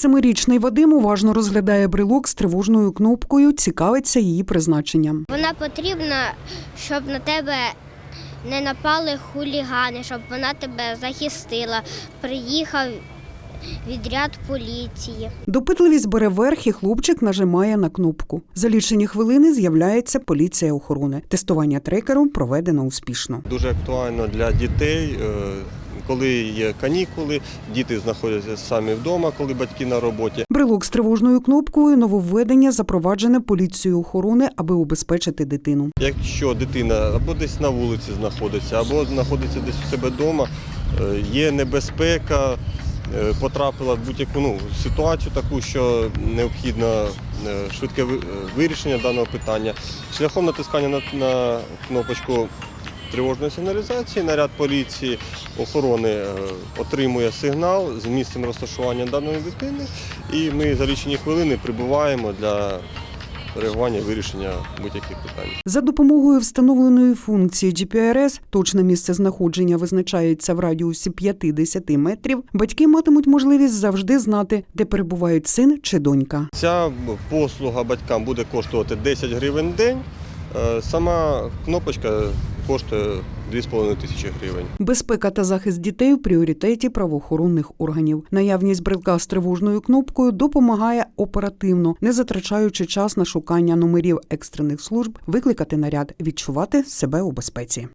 Семирічний Вадим уважно розглядає брелок з тривожною кнопкою, цікавиться її призначенням. Вона потрібна, щоб на тебе не напали хулігани, щоб вона тебе захистила. Приїхав відряд поліції. Допитливість бере верх, і хлопчик нажимає на кнопку. За лічені хвилини з'являється поліція охорони. Тестування трекеру проведено успішно. Дуже актуально для дітей, е, коли є канікули, діти знаходяться самі вдома, коли батьки на роботі. Брелок з тривожною кнопкою нововведення запроваджене поліцією охорони, аби убезпечити дитину. Якщо дитина або десь на вулиці знаходиться, або знаходиться десь у себе вдома, е, є небезпека, е, потрапила в будь-яку ну, ситуацію таку, що необхідно е, швидке вирішення даного питання. Шляхом натискання на, на кнопочку тривожної сигналізації, наряд поліції охорони е, отримує сигнал з місцем розташування даної дитини, і ми за лічені хвилини прибуваємо для реагування вирішення будь-яких питань. За допомогою встановленої функції GPRS точне місце знаходження визначається в радіусі 5-10 метрів. Батьки матимуть можливість завжди знати, де перебувають син чи донька. Ця послуга батькам буде коштувати 10 гривень в день. Е, Сама кнопочка коштує 2,5 тисячі гривень. Безпека та захист дітей в пріоритеті правоохоронних органів. Наявність брелка з тривожною кнопкою допомагає оперативно, не затрачаючи час на шукання номерів екстрених служб, викликати наряд, відчувати себе у безпеці.